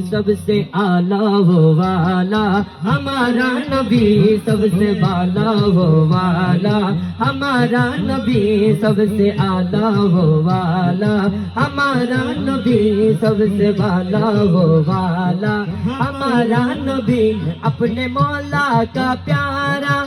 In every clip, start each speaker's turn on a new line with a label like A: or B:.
A: सबसे आला वो वाला, हमारा नबी सबसे बाला वो वाला, हमारा नबी सबसे आला वो वाला, हमारा नबी सबसे बाला वो वाला, हमारा नबी अपने मौला का प्यारा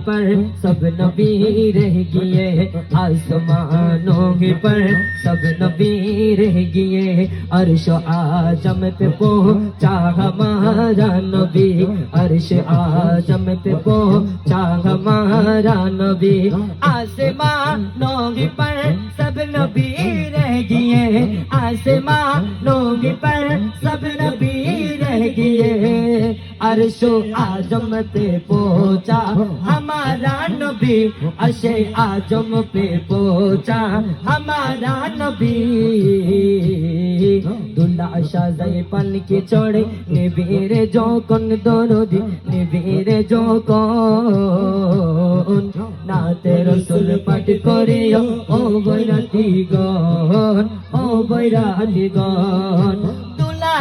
A: पर सब नबी रह गए आसमानों के पर सब नबी रह गए। अर्श आज़म पे पहुँचा हमारा नबी। अर्श आज़म पे पहुँचा हमारा नबी। आसमानों के पर सब नबी रह गए। आसमानों के पर सब नबी रह गए। अरशो आजम पे पहुंचा हमारा नबी अशे आजम पे पहुंचा हमारा नबी দুল্লা সাজাই পালকি চড়ে নিবিরে যখন দরদি নিবিরে যখন নাতে রসুল পাঠ করে ও বৈরাতি গন ও বৈরাতি গন দুল্লা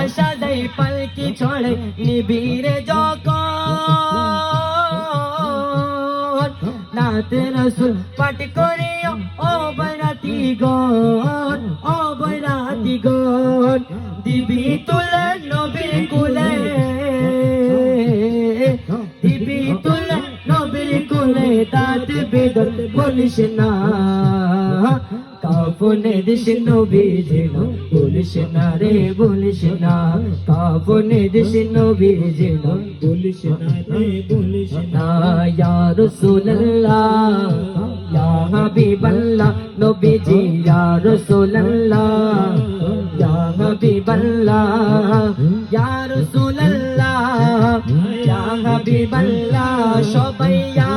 A: সাজাই পালকি চড়ে নিবিরে যখন নাতে রসুল পাঠ করে ও বৈরাতি গন ও বৈরাতি গন দিবি তুলে নবী কুলে, দিবি তুলে নবী কুলে, দাঁত বেদন বলিস না। কাফনে দিস নবী যেন, বলিস না রে, বলিস না। কাফনে দিস নবী যেন,
B: বলিস না রে, বলিস না।
A: ইয়া রাসূলুল্লাহ, ইয়া হাবিবাল্লাহ, নবীজি, ইয়া রাসূলুল্লাহ, ইয়া হাবিবাল্লাহ, ইয়া রাসূলুল্লাহ, ইয়া হাবিবাল্লাহ, সবাই ইয়া